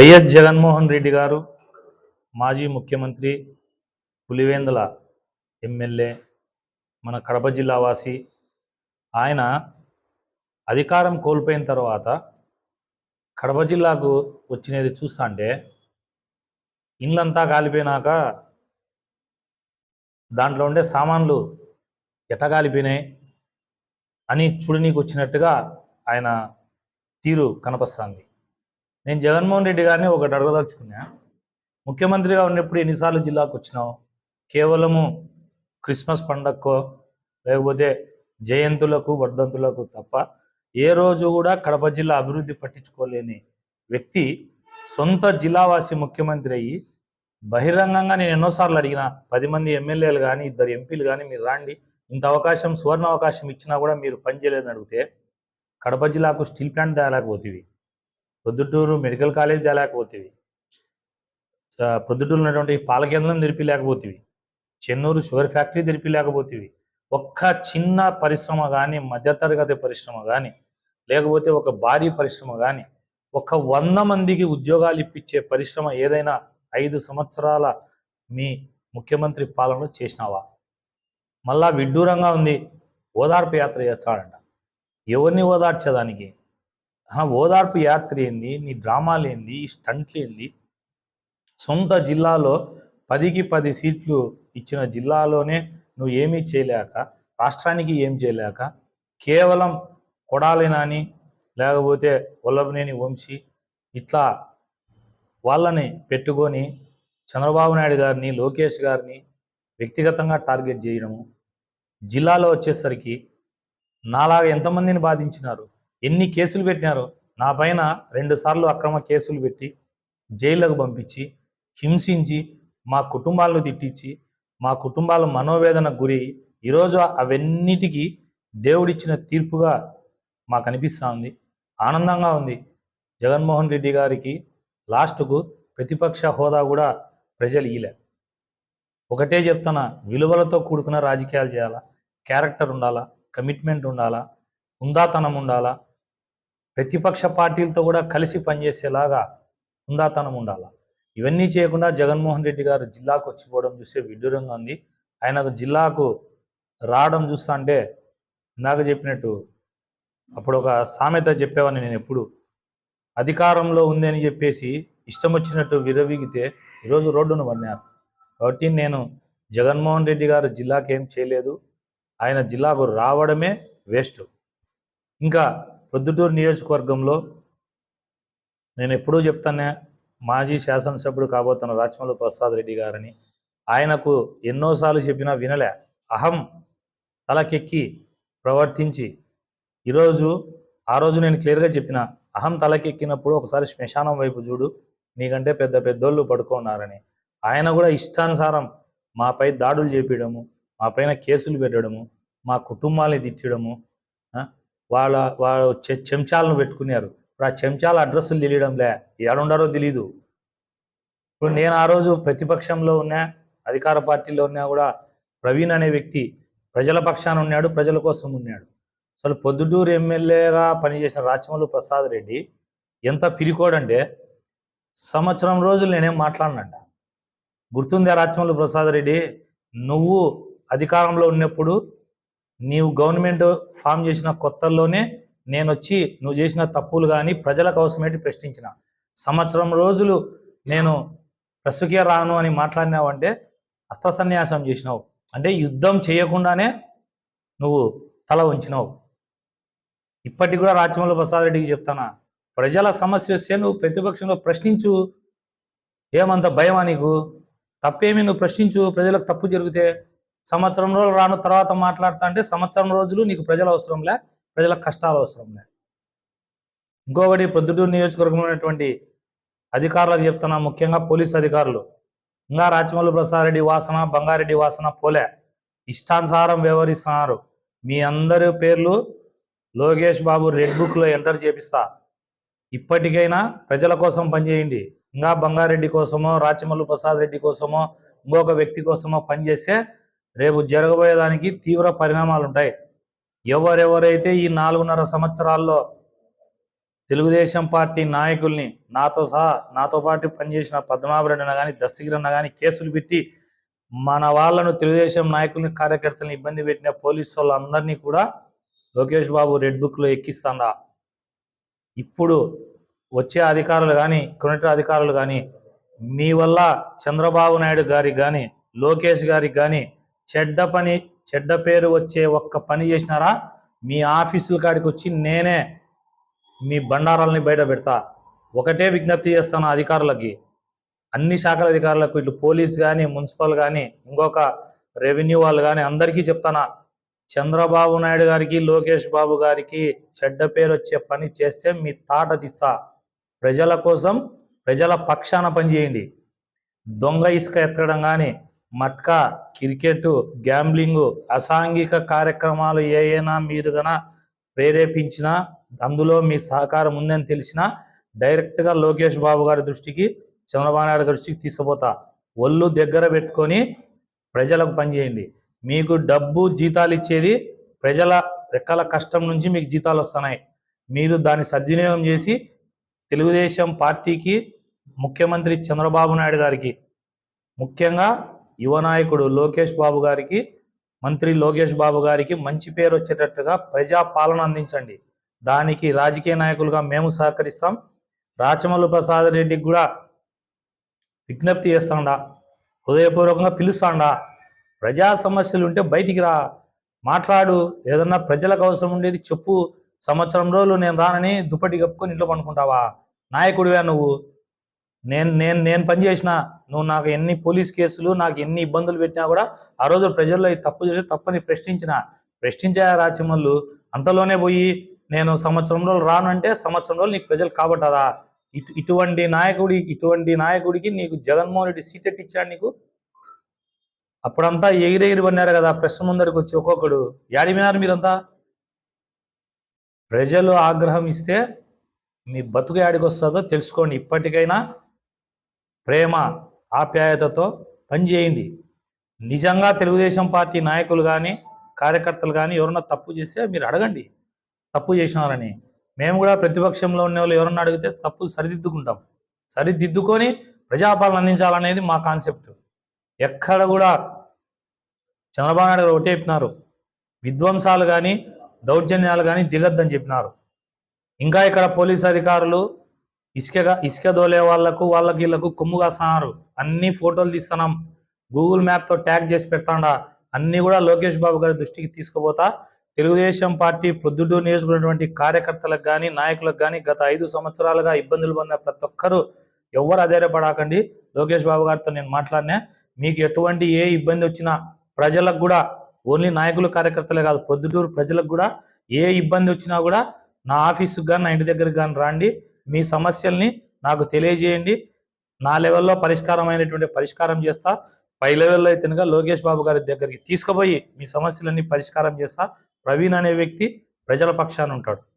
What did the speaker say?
YS Jaganmohan Reddy గారు మాజీ ముఖ్యమంత్రి పులివేందుల ఎమ్మెల్యే మన కడప జిల్లా వాసి ఆయన అధికారం కోల్పోయిన తర్వాత కడప జిల్లాకు వచ్చినది చూస్తాంటే ఇండ్లంతా కాలిపోయినాక దాంట్లో ఉండే సామాన్లు ఎటగాలిపోయినాయి అని చూడనీకి వచ్చినట్టుగా ఆయన తీరు కనపస్తుంది. నేను జగన్మోహన్ రెడ్డి గారిని ఒకటి అడగదలుచుకున్నా. ముఖ్యమంత్రిగా ఉన్నప్పుడు ఎన్నిసార్లు జిల్లాకు వచ్చినావు? కేవలము క్రిస్మస్ పండగకో లేకపోతే జయంతులకు వర్ధంతులకు తప్ప ఏ రోజు కూడా కడప జిల్లా అభివృద్ధి పట్టించుకోలేని వ్యక్తి సొంత జిల్లావాసి ముఖ్యమంత్రి అయ్యి బహిరంగంగా నేను ఎన్నోసార్లు అడిగిన పది మంది ఎమ్మెల్యేలు కానీ ఇద్దరు ఎంపీలు కానీ మీరు రాండి ఇంత అవకాశం సువర్ణ అవకాశం ఇచ్చినా కూడా మీరు పనిచేయలేదని అడిగితే కడప జిల్లాకు స్టీల్ ప్లాంట్ తేలేకపోతుంది ప్రొద్దుటూరు మెడికల్ కాలేజ్ తేలేకపోతేవి. ఆ, ప్రొద్దుటూరు ఉన్నటువంటి పాల కేంద్రం తెరిపిలేకపోతేవి. చెన్నూరు షుగర్ ఫ్యాక్టరీ తెరిపిలేకపోతేవి. ఒక్క చిన్న పరిశ్రమ కానీ మధ్యతరగతి పరిశ్రమ కానీ లేకపోతే ఒక భారీ పరిశ్రమ కానీ ఒక వంద మందికి ఉద్యోగాలు ఇప్పించే పరిశ్రమ ఏదైనా ఐదు సంవత్సరాల మీ ముఖ్యమంత్రి పాలనలో చేసినావా? మళ్ళా విడ్డూరంగా ఉంది. ఓదార్పు యాత్ర చేస్తాడంట. ఎవరిని ఓదార్చేదానికి ఓదార్పు యాత్ర ఏంది? నీ డ్రామాలు ఏంది? ఈ స్టంట్లు ఏంది? సొంత జిల్లాలో పదికి పది సీట్లు ఇచ్చిన జిల్లాలోనే నువ్వు ఏమీ చేయలేక రాష్ట్రానికి ఏం చేయలేక కేవలం కొడాలి నాని లేకపోతే వల్లభనేని వంశీ ఇట్లా వాళ్ళని పెట్టుకొని చంద్రబాబు నాయుడు గారిని లోకేష్ గారిని వ్యక్తిగతంగా టార్గెట్ చేయడము జిల్లాలో వచ్చేసరికి నాలాగా ఎంతమందిని బాధించినారు? ఎన్ని కేసులు పెట్టినారో నా పైన రెండుసార్లు అక్రమ కేసులు పెట్టి జైళ్ళకు పంపించి హింసించి మా కుటుంబాలను తిట్టించి మా కుటుంబాల మనోవేదనకు గురి ఈరోజు అవన్నిటికీ దేవుడిచ్చిన తీర్పుగా మాకు అనిపిస్తూ ఉంది. ఆనందంగా ఉంది. జగన్మోహన్ రెడ్డి గారికి లాస్ట్కు ప్రతిపక్ష హోదా కూడా ప్రజలు ఇలే ఒకటే చెప్తున్నా విలువలతో కూడుకున్న రాజకీయాలు చేయాలా? క్యారెక్టర్ ఉండాలా? కమిట్మెంట్ ఉండాలా? హుందాతనం ఉండాలా? ప్రతిపక్ష పార్టీలతో కూడా కలిసి పనిచేసేలాగా హుందాతనం ఉండాలా? ఇవన్నీ చేయకుండా జగన్మోహన్ రెడ్డి గారు జిల్లాకు వచ్చిపోవడం చూస్తే విడ్డూరంగా ఉంది. ఆయనకు జిల్లాకు రావడం చూస్తా అంటే ఇందాక చెప్పినట్టు అప్పుడు ఒక సామెత చెప్పేవాడిని నేను ఎప్పుడు. అధికారంలో ఉంది అని చెప్పేసి ఇష్టం వచ్చినట్టు విరవీగితే ఈరోజు రోడ్డును పడినారు కాబట్టి నేను జగన్మోహన్ రెడ్డి గారు జిల్లాకేం ఏం చేయలేదు. ఆయన జిల్లాకు రావడమే వేస్ట్. ఇంకా ప్రొద్దుటూరు నియోజకవర్గంలో నేను ఎప్పుడూ చెప్తానే మాజీ శాసనసభ్యుడు కాబోతున్న రాచమల్లు ప్రసాద్ రెడ్డి గారని. ఆయనకు ఎన్నోసార్లు చెప్పినా వినలే. అహం తలకెక్కి ప్రవర్తించి ఈరోజు ఆ రోజు నేను క్లియర్గా చెప్పిన అహం తలకెక్కినప్పుడు ఒకసారి శ్మశానం వైపు చూడు నీకంటే పెద్ద పెద్దోళ్ళు పడుకున్నారని. ఆయన కూడా ఇష్టానుసారం మాపై దాడులు చేపించడము మా పైన కేసులు పెట్టడము మా కుటుంబాన్ని తిట్టడము వాళ్ళ వాళ్ళ చెంచాలను పెట్టుకున్నారు. ఇప్పుడు ఆ చెంచాల అడ్రస్లు తెలియడంలే. ఏడుండారో తెలీదు. ఇప్పుడు నేను ఆ రోజు ప్రతిపక్షంలో ఉన్నా అధికార పార్టీలో ఉన్నా కూడా ప్రవీణ్ అనే వ్యక్తి ప్రజల పక్షాన ఉన్నాడు ప్రజల కోసం ఉన్నాడు. అసలు పొద్దుటూరు ఎమ్మెల్యేగా పనిచేసిన రాచమల్లు ప్రసాద్ రెడ్డి ఎంత పిరికోడంటే సంవత్సరం రోజులు నేనేం మాట్లాడినంట. గుర్తుందే రాచమల్లు ప్రసాద్ రెడ్డి? నువ్వు అధికారంలో ఉన్నప్పుడు నీవు గవర్నమెంట్ ఫామ్ చేసిన కొత్తల్లోనే నేను వచ్చి నువ్వు చేసిన తప్పులు కానీ ప్రజలకు అవసరమేంటి ప్రశ్నించిన. సంవత్సరం రోజులు నేను ప్రస్తుకే రాను అని మాట్లాడినావంటే అస్త్రసన్యాసం చేసినావు. అంటే యుద్ధం చేయకుండానే నువ్వు తల ఉంచినావు ఇప్పటికి కూడా రాజమౌళి ప్రసాద్ రెడ్డికి చెప్తానా ప్రజల సమస్య వస్తే నువ్వు ప్రతిపక్షంలో ప్రశ్నించు. ఏమంత భయమా నీకు? తప్పేమి నువ్వు ప్రశ్నించు? ప్రజలకు తప్పు జరిగితే సంవత్సరం రోజులు రాను తర్వాత మాట్లాడుతా అంటే సంవత్సరం రోజులు నీకు ప్రజల అవసరంలే ప్రజల కష్టాలు అవసరంలే. ఇంకొకటి ప్రొద్దుటూరు నియోజకవర్గంలో ఉన్నటువంటి అధికారులకు చెప్తున్నా ముఖ్యంగా పోలీస్ అధికారులు. ఇంకా రాచమల్లు ప్రసాద్ రెడ్డి వాసన బంగారెడ్డి వాసన పోలే. ఇష్టానుసారం వ్యవహరిస్తున్నారు. మీ అందరి పేర్లు లోకేష్ బాబు రెడ్ బుక్లో ఎంటర్ చేపిస్తా. ఇప్పటికైనా ప్రజల కోసం పనిచేయండి. ఇంకా బంగారెడ్డి కోసమో రాచమల్లు ప్రసాద్ రెడ్డి కోసమో ఇంకొక వ్యక్తి కోసమో పనిచేస్తే రేపు జరగబోయేదానికి తీవ్ర పరిణామాలు ఉంటాయి ఎవరెవరైతే ఈ నాలుగున్నర సంవత్సరాల్లో తెలుగుదేశం పార్టీ నాయకుల్ని నాతో సహా నాతో పాటు పనిచేసిన పద్మనాభరెడ్డి కానీ దస్తగిరన్న కానీ కేసులు పెట్టి మన వాళ్ళను తెలుగుదేశం నాయకుల్ని కార్యకర్తలను ఇబ్బంది పెట్టిన పోలీసు వాళ్ళందరినీ కూడా లోకేష్ బాబు రెడ్ బుక్లో ఎక్కిస్తాడా. ఇప్పుడు వచ్చే అధికారులు కానీ కొనటి అధికారులు కానీ మీ వల్ల చంద్రబాబు నాయుడు గారికి కానీ లోకేష్ గారికి కానీ చెడ్డ పని చెడ్డ పేరు వచ్చే ఒక్క పని చేసినారా? మీ ఆఫీసుల కాడికి వచ్చి నేనే మీ బండారాలని బయట పెడతా. ఒకటే విజ్ఞప్తి చేస్తాను అధికారులకి. అన్ని శాఖల అధికారులకు ఇటు పోలీస్ కానీ మున్సిపల్ కానీ ఇంకొక రెవెన్యూ వాళ్ళు కానీ అందరికీ చెప్తానా? చంద్రబాబు నాయుడు గారికి లోకేష్ బాబు గారికి చెడ్డ పేరు వచ్చే పని చేస్తే మీ తాట తీస్తా. ప్రజల కోసం ప్రజల పక్షాన పనిచేయండి దొంగ ఇసుక ఎత్తడం కానీ మట్కా క్రికెట్ గ్యాంబ్లింగ్ అసాంఘిక కార్యక్రమాలు ఏయైనా మీరు గన ప్రేరేపించినా అందులో మీ సహకారం ఉందని తెలిసినా డైరెక్ట్గా లోకేష్ బాబు గారి దృష్టికి చంద్రబాబు నాయుడు గారి దృష్టికి తీసుకుపోతా. ఒళ్ళు దగ్గర పెట్టుకొని ప్రజలకు పనిచేయండి మీకు డబ్బు జీతాలు ఇచ్చేది ప్రజల రెక్కల కష్టం నుంచి మీకు జీతాలు వస్తున్నాయి. మీరు దాన్ని సద్వినియోగం చేసి తెలుగుదేశం పార్టీకి ముఖ్యమంత్రి చంద్రబాబు నాయుడు గారికి ముఖ్యంగా యువ నాయకుడు లోకేష్ బాబు గారికి మంత్రి లోకేష్ బాబు గారికి మంచి పేరు వచ్చేటట్టుగా ప్రజా పాలన అందించండి. దానికి రాజకీయ నాయకులుగా మేము సహకరిస్తాం. రాచమల్లు ప్రసాద్ రెడ్డికి కూడా విజ్ఞప్తి చేస్తాడా. హృదయపూర్వకంగా పిలుస్తాండా. ప్రజా సమస్యలు ఉంటే బయటికి రా. మాట్లాడు. ఏదన్నా ప్రజలకు అవసరం ఉండేది చెప్పు. సంవత్సరం రోజులు నేను రానని దుప్పటి కప్పుకొని ఇంట్లో పండుకుంటావా? నాయకుడివే నువ్వు. నేను నేను నేను పనిచేసిన నువ్వు నాకు ఎన్ని పోలీస్ కేసులు నాకు ఎన్ని ఇబ్బందులు పెట్టినా కూడా ఆ రోజు ప్రజల్లో ఈ తప్పు చేసి తప్పని ప్రశ్నించిన ప్రశ్నించా రాచమల్లు అంతలోనే పోయి నేను సంవత్సరం రోజులు సంవత్సరంలో సంవత్సరం రోజులు నీకు ప్రజలు కాబట్టదా ఇటు ఇటువంటి నాయకుడి ఇటువంటి నాయకుడికి నీకు జగన్మోహన్ రెడ్డి సీట్ ఎట్టి ఇచ్చాడు నీకు? అప్పుడంతా ఎగిరెగిరి పన్నారు కదా ప్రెస్ ముందరికి వచ్చి ఒక్కొక్కడు యాడిమినారు మీరంతా? ప్రజలు ఆగ్రహం ఇస్తే మీ బతుకు యాడికి వస్తుందో తెలుసుకోండి. ఇప్పటికైనా ప్రేమ ఆప్యాయతతో పనిచేయండి. నిజంగా తెలుగుదేశం పార్టీ నాయకులు కానీ కార్యకర్తలు కానీ ఎవరన్నా తప్పు చేస్తే మీరు అడగండి. తప్పు చేసినారని. మేము కూడా ప్రతిపక్షంలో ఉన్న వాళ్ళు ఎవరన్నా అడిగితే తప్పులు సరిదిద్దుకుంటాం. సరిదిద్దుకొని ప్రజాపాలన అందించాలనేది మా కాన్సెప్ట్. ఎక్కడ కూడా చంద్రబాబు నాయుడు గారు ఒకటే చెప్పినారు. విధ్వంసాలు కానీ దౌర్జన్యాలు కానీ దిగద్దని చెప్పినారు. ఇంకా ఇక్కడ పోలీస్ అధికారులు ఇసుకగా ఇసుక దోలే వాళ్ళకు వాళ్ళకి వీళ్ళకు కొమ్ము కాస్తున్నారు. అన్ని ఫోటోలు తీస్తున్నాం. గూగుల్ మ్యాప్తో ట్యాగ్ చేసి పెడతాండా. అన్ని కూడా లోకేష్ బాబు గారి దృష్టికి తీసుకుపోతా. తెలుగుదేశం పార్టీ ప్రొద్దుటూరు నియోజకవర్గటువంటి కార్యకర్తలకు కానీ నాయకులకు కానీ గత ఐదు సంవత్సరాలుగా ఇబ్బందులు పడిన ప్రతి ఒక్కరూ ఎవరు అధైర్యపడకండి. లోకేష్ బాబు గారితో నేను మాట్లాడినా. మీకు ఎటువంటి ఏ ఇబ్బంది వచ్చినా ప్రజలకు కూడా ఓన్లీ నాయకులు కార్యకర్తలే కాదు ప్రొద్దుటూరు ప్రజలకు కూడా ఏ ఇబ్బంది వచ్చినా కూడా నా ఆఫీసుకు కానీ నా ఇంటి దగ్గరకు కానీ రాండి. మీ సమస్యల్ని నాకు తెలియజేయండి. నా లెవెల్లో పరిష్కారమైనటువంటి పరిష్కారం చేస్తా. పై లెవెల్లో అయితేనగా లోకేష్ బాబు గారి దగ్గరికి తీసుకుపోయి మీ సమస్యలన్నీ పరిష్కారం చేస్తా. ప్రవీణ్ అనే వ్యక్తి ప్రజల పక్షాన ఉంటాడు.